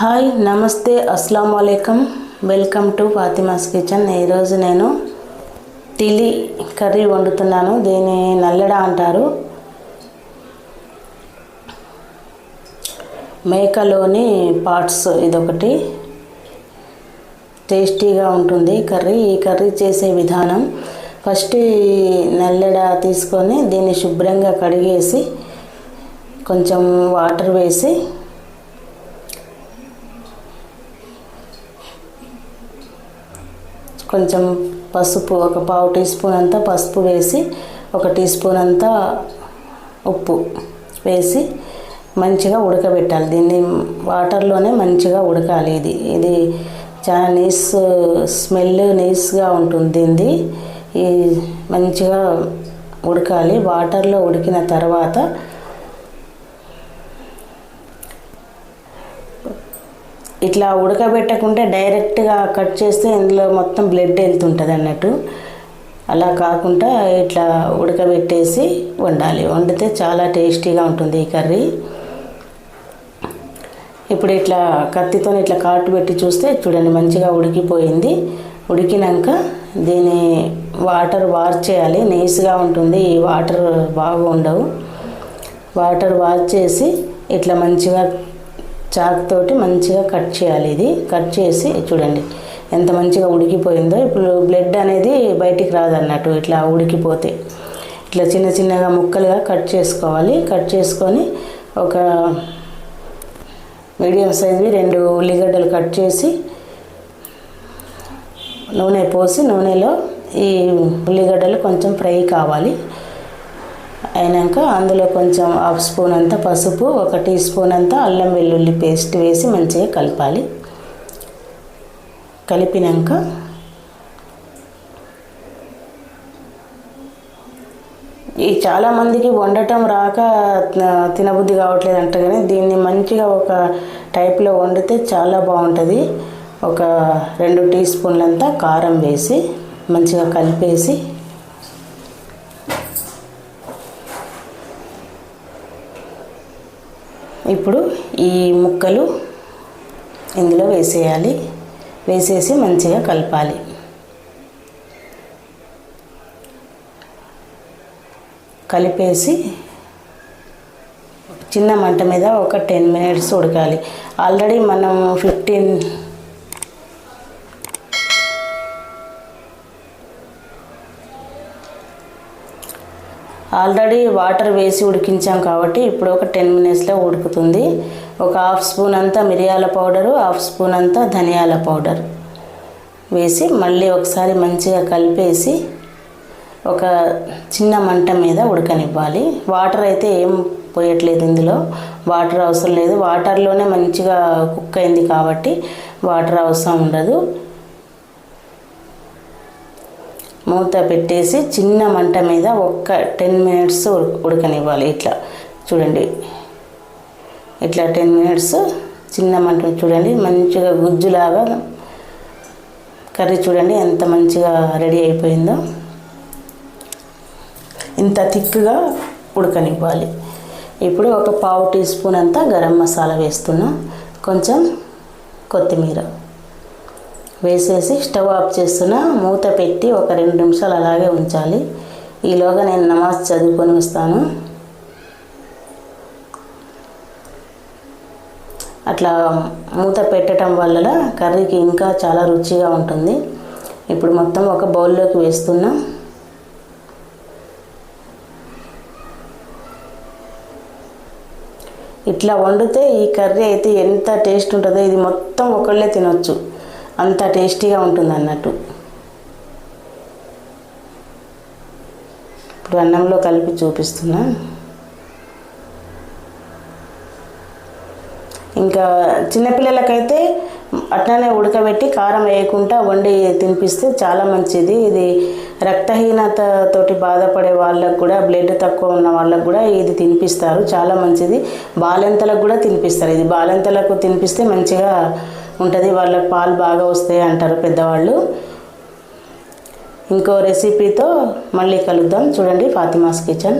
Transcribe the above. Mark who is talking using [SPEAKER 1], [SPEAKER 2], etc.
[SPEAKER 1] Hi నమస్తే అస్సలం వాలేకం వెల్కమ్ టు ఫాతిమాస్ కిచెన్. ఈరోజు నేను టిలి కర్రీ వండుతున్నాను. దీన్ని నల్లడ అంటారు. మేకలోని పార్ట్స్ ఇదొకటి. టేస్టీగా ఉంటుంది కర్రీ. ఈ కర్రీ చేసే విధానం ఫస్ట్ నల్లెడ తీసుకొని దీన్ని శుభ్రంగా కడిగేసి కొంచెం వాటర్ వేసి కొంచెం పసుపు ఒక పావు టీ స్పూన్ అంతా పసుపు వేసి ఒక టీ స్పూన్ అంతా ఉప్పు వేసి మంచిగా ఉడకబెట్టాలి. దీన్ని వాటర్లోనే మంచిగా ఉడకాలి ఇది. ఇది చాలా నీస్ స్మెల్ నీస్గా ఉంటుంది దీన్ని ఈ మంచిగా ఉడకాలి. వాటర్లో ఉడికిన తర్వాత ఇట్లా ఉడకబెట్టకుంటే డైరెక్ట్గా కట్ చేస్తే ఇందులో మొత్తం బ్లడ్ వెళ్తుంటుంది అన్నట్టు. అలా కాకుండా ఇట్లా ఉడకబెట్టేసి వండాలి. వండితే చాలా టేస్టీగా ఉంటుంది ఈ కర్రీ. ఇప్పుడు ఇట్లా కత్తితో ఇట్లా కాటు పెట్టి చూస్తే చూడండి మంచిగా ఉడికిపోయింది. ఉడికినాక దీని వాటర్ వార్చేయాలి నీస్గా ఉంటుంది. ఈ వాటర్ బాగా ఉండవు వాటర్ వార్చేసి ఇట్లా మంచిగా చాక్ తోటి మంచిగా కట్ చేయాలి ఇది. కట్ చేసి చూడండి ఎంత మంచిగా ఉడికిపోయిందో. ఇప్పుడు బ్లడ్ అనేది బయటికి రాదన్నట్టు ఇట్లా ఉడికిపోతే. ఇట్లా చిన్న చిన్నగా ముక్కలుగా కట్ చేసుకోవాలి. కట్ చేసుకొని ఒక మీడియం సైజువి రెండు ఉల్లిగడ్డలు కట్ చేసి నూనె పోసి నూనెలో ఈ ఉల్లిగడ్డలు కొంచెం ఫ్రై కావాలి. అయినాక అందులో కొంచెం హాఫ్ స్పూన్ అంతా పసుపు ఒక టీ స్పూన్ అంతా అల్లం వెల్లుల్లి పేస్ట్ వేసి మంచిగా కలపాలి. కలిపినాక ఈ చాలామందికి వండటం రాక తినబుద్ధి కావట్లేదు అంట కానీ దీన్ని మంచిగా ఒక టైప్లో వండితే చాలా బాగుంటుంది. ఒక రెండు టీ స్పూన్లంతా కారం వేసి మంచిగా కలిపేసి ఇప్పుడు ఈ ముక్కలు ఇందులో వేసేయాలి. వేసేసి మంచిగా కలపాలి. కలిపేసి చిన్న మంట మీద ఒక టెన్ మినిట్స్ ఉడకాలి. ఆల్రెడీ మనం ఫిఫ్టీన్ ఆల్రెడీ వాటర్ వేసి ఉడికించాం కాబట్టి ఇప్పుడు ఒక టెన్ మినిట్స్లో ఉడుకుతుంది. ఒక హాఫ్ స్పూన్ అంతా మిరియాల పౌడరు హాఫ్ స్పూన్ అంతా ధనియాల పౌడర్ వేసి మళ్ళీ ఒకసారి మంచిగా కలిపేసి ఒక చిన్న మంట మీద ఉడకనివ్వాలి. వాటర్ అయితే ఏం పోయట్లేదు ఇందులో. వాటర్ అవసరం లేదు. వాటర్లోనే మంచిగా కుక్ అయింది కాబట్టి వాటర్ అవసరం ఉండదు. మూత పెట్టేసి చిన్న మంట మీద ఒక్క టెన్ మినిట్స్ ఉడకనివ్వాలి. ఇట్లా చూడండి. ఇట్లా టెన్ మినిట్స్ చిన్న మంట చూడండి. మంచిగా గుజ్జులాగా కర్రీ చూడండి ఎంత మంచిగా రెడీ అయిపోయిందో. ఇంత థిక్గా ఉడకనివ్వాలి. ఇప్పుడు ఒక పావు టీ స్పూన్ అంతా గరం మసాలా వేస్తున్నా. కొంచెం కొత్తిమీర. వేసేసి స్టవ్ ఆఫ్ చేస్తున్న. మూత పెట్టి ఒక రెండు నిమిషాలు అలాగే ఉంచాలి. ఈలోగా నేను నమాజ్ చదువుకొని వస్తాను. అట్లా మూత పెట్టడం వల్ల కర్రీకి ఇంకా చాలా రుచిగా ఉంటుంది. ఇప్పుడు మొత్తం ఒక బౌల్లోకి వేస్తున్నాం. ఇట్లా వండితే ఈ కర్రీ అయితే ఎంత టేస్ట్ ఉంటుందో ఇది మొత్తం ఒకళ్ళే తినొచ్చు. అంత టేస్టీగా ఉంటుంది అన్నట్టు ఇప్పుడు అన్నంలో కలిపి చూపిస్తున్నా. ఇంకా చిన్నపిల్లలకైతే అట్లనే ఉడకబెట్టి కారం వేయకుండా వండి తినిపిస్తే చాలా మంచిది. ఇది రక్తహీనత తోటి బాధపడే వాళ్ళకు కూడా బ్లడ్ తక్కువ ఉన్న వాళ్ళకు కూడా ఇది తినిపిస్తారు. చాలా మంచిది. బాలెంతలకు కూడా తినిపిస్తారు. ఇది బాలెంతలకు తినిపిస్తే మంచిగా ఉంటుంది వాళ్ళకి పాలు బాగా వస్తాయి అంటారు పెద్దవాళ్ళు. ఇంకో రెసిపీతో మళ్ళీ కలుద్దాం. చూడండి ఫాతిమాస్ కిచెన్.